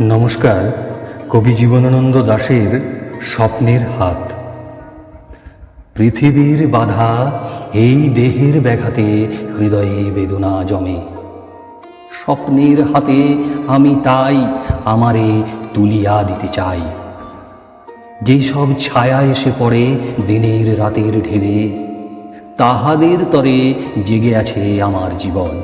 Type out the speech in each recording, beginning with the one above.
নমস্কার, কবি জীবনানন্দ দাশের স্বপ্নের হাত। পৃথিবীর বাধা এই দেহের ব্যাঘাতে হৃদয়ে বেদনা জমে। স্বপ্নের হাতে আমি তাই আমারে তুলিয়া দিতে চাই। যেই সব ছায়া এসে পড়ে দিনের রাতের ঢেবে তাহাদের তরে জেগে আছে আমার জীবন।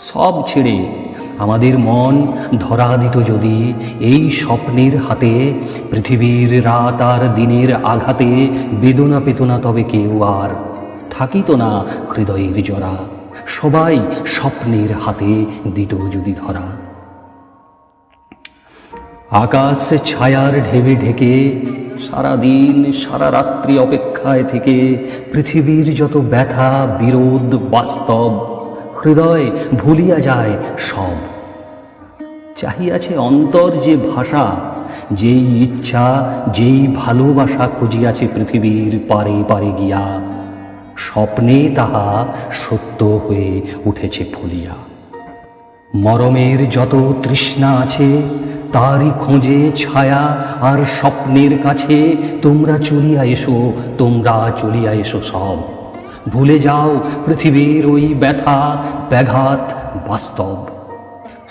সব ছেড়ে আমাদের মন ধরা দিত যদি এই স্বপ্নের হাতে, পৃথিবীর রাত আর দিনের আঘাতে বেদনা পেত না তবে কেউ আর। থাকিত না হৃদয়ের জরা, সবাই স্বপ্নের হাতে দিত যদি ধরা। আকাশ ছায়ার ঢেবে ঢেকে, সারাদিন, সারা রাত্রি অপেক্ষায় থেকে পৃথিবীর যত ব্যথা, বিরোধ, বাস্তব হৃদয় ভুলিয়া যায় সব। চাহিয়াছে অন্তর যে ভাষা, যেই ইচ্ছা, যেই ভালোবাসা খুঁজিয়াছে পৃথিবীর পারে পারে গিয়া, স্বপ্নে তাহা সত্য হয়ে উঠেছে ফুলিয়া। মরমের যত তৃষ্ণা আছে, তারই খোঁজে ছায়া আর স্বপ্নের কাছে তোমরা চলিয়া এসো, তোমরা চলিয়া এসো সব। ভুলে যাও পৃথিবীর ওই ব্যথা, ব্যাঘাত বাস্তব।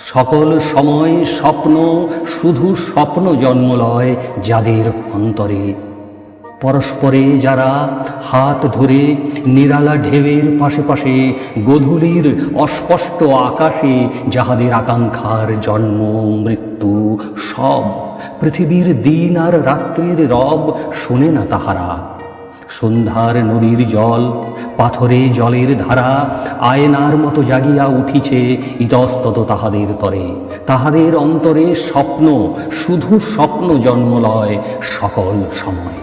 সকল সময় স্বপ্ন শুধু স্বপ্ন জন্মলয় যাদের অন্তরে। পরস্পরে যারা হাত ধরে নিরালা ঢেউয়ের পাশে পাশে গধূলির অস্পষ্ট আকাশে যাহাদের আকাঙ্ক্ষার জন্ম, মৃত্যু সব পৃথিবীর দিন আর রাত্রির রব শোনে না তাহারা। সন্ধ্যার নদীর জল, পাথরে জলের ধারা, আয়নার মতো জাগিয়া উঠিছে ইতস্তত তাহাদের তরে। তাহাদের অন্তরে স্বপ্ন, শুধু স্বপ্ন জন্মলয় সকল সময়।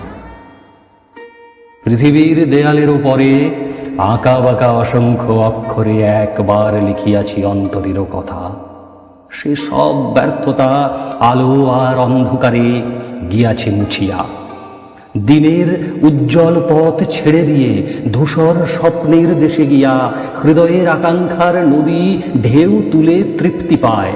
পৃথিবীর দেয়ালের উপরে আঁকা বাঁকা অসংখ্য অক্ষরে একবার লিখিয়াছি অন্তরেরও কথা। সে সব ব্যর্থতা আলো আর অন্ধকারে গিয়াছে মুছিয়া। দিনের উজ্জ্বল পথ ছেড়ে দিয়ে ধূসর স্বপ্নের দেশে গিয়া হৃদয়ের আকাঙ্ক্ষার নদী ঢেউ তুলে তৃপ্তি পায়।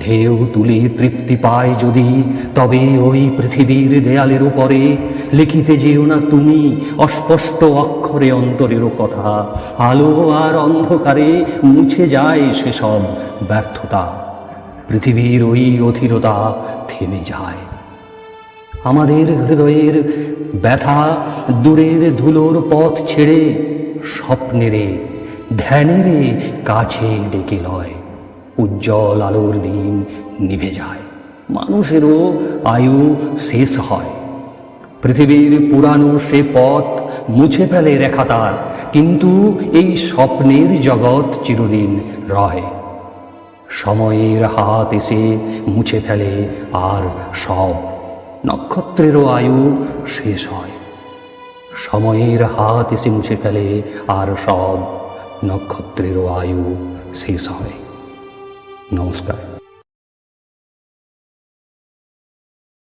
ঢেউ তুলে তৃপ্তি পায় যদি, তবে ওই পৃথিবীর দেয়ালের উপরে লিখিতে যেও না তুমি অস্পষ্ট অক্ষরে অন্তরেরও কথা। আলো আর অন্ধকারে মুছে যায় সেসব ব্যর্থতা। পৃথিবীর ওই অধীরতা থেমে যায়। আমাদের হৃদয়ের ব্যথা দূরের ধুলোর পথ ছেড়ে স্বপ্নেরে, ধ্যানেরে কাছে ডেকে লয়। উজ্জ্বল আলোর দিন নিভে যায়। মানুষেরও আয়ু শেষ হয়। পৃথিবীর পুরানো সে পথ মুছে ফেলে রেখা তার, কিন্তু এই স্বপ্নের জগৎ চিরদিন রয়। সময়ের হাত এসে মুছে ফেলে আর সব নক্ষত্রেরও আয়ু শেষ হয়। সময়ের হাত এসে মুছে ফেলে আর সব নক্ষত্রেরও আয়ু শেষ হয়। নমস্কার।